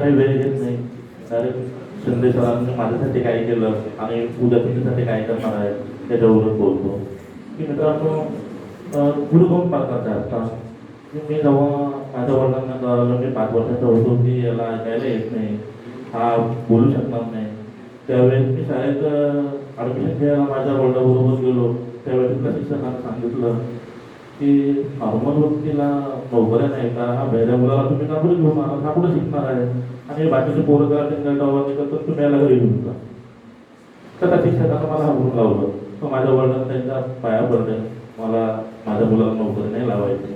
काही वेळ घेत नाही. अरे शिंदे सरांनी माझ्यासाठी काय केलं आणि उद्या तुमच्यासाठी काय करणार आहे त्याच्यावरून बोलतो. की मित्रांनो आपण पुढे कोण प्रकारचे असतात मी जेव्हा माझ्या वडिलांना कळलं मी पाच वर्षाचा होतो की याला ऐकायला येत नाही. हा बोलू शकणार नाही. त्यावेळेस मी शाळेत ॲडमिशन घ्यायला माझ्या वडिलाबरोबर गेलो. त्यावेळेस तिथल्या शिक्षकांना सांगितलं की नॉर्मल व्यक्तीला नोकऱ्या नाही का? हा बेऱ्या मुलाला तुम्ही का घेऊन आला हा कुठे शिकणार आहे? आणि बाकीचे पोरं गार्डन गावाने तर तुम्ही याला घरी घेऊन जा. तर त्या शिक्षकानं मला हाकून लावलं. तर माझ्या वडिलांना त्यांच्या पाया पडले मला माझ्या मुलाला नोकरी नाही लावायची.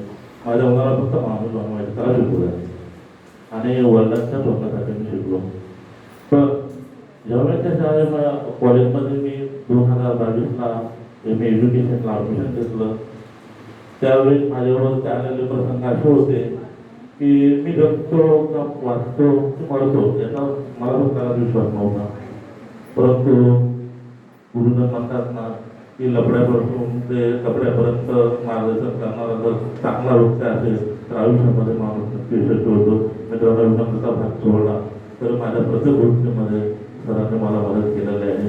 माझ्या मुलाला फक्त माणूस बनवायचं. त्याला शिकू द्यायचं आणि वडिलांच्या स्वप्नासाठी मी शिकलो. तर जेव्हा त्या शाळेत कॉलेजमध्ये मी दोन हजार बावीसला एम एज्युकेशनला ॲडमिशन घेतलं त्यावेळी माझ्याबरोबर आलेले प्रसंग असे होते की मी जगतो का वाचतो की मरतो याचा मला स्वतःला विश्वास नव्हता. परंतु गुरुजन म्हणतात ना की लपड्यापासून ते कपड्यापर्यंत मार्गदर्शन करणारा जर चांगला व्यक्ती असेल तर आयुष्यामध्ये माणूस नक्की यशस्वी होतो. मित्रांनो विनंतीचा भाग सोडला. तर माझ्या प्रत्येक गोष्टीमध्ये सरांनी मला मदत केलेली आहे.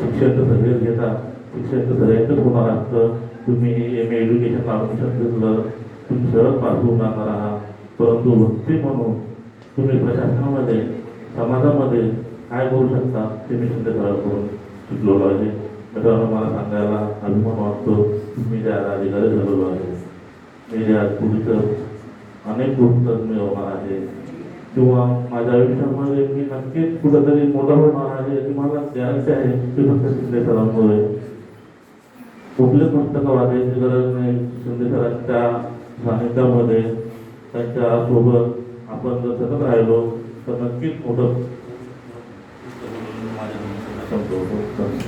शिक्षण तर सगळेच घेतात. शिक्षण तर होणार असतं. तुम्ही एम एज्युकेशन ॲडमिशन घेतलं तुम्ही सहज पास होऊन आहात. परंतु भक्ती म्हणून तुम्ही प्रशासनामध्ये समाजामध्ये काय बोलू शकता ते मी शिंदे करून शिकलेलो आहे मित्रांनो मला सांगायला अभिमान वाटतो मी ज्या अधिकारी झालेलो आहे मी ज्या पुढचं अनेक गोष्ट मिळवणार आहे किंवा माझ्या आयुष्यामध्ये मी नक्कीच कुठंतरी मोठा होणार आहे याची मला गॅरंटी आहे की फक्त शिंदे सरांमुळे. कुठले पुस्तकं वाचायची गरज नाही? शिंदे सरांच्या सानिध्यामध्ये त्यांच्यासोबत आपण जर सतत राहिलो तर नक्कीच मोठं माझ्या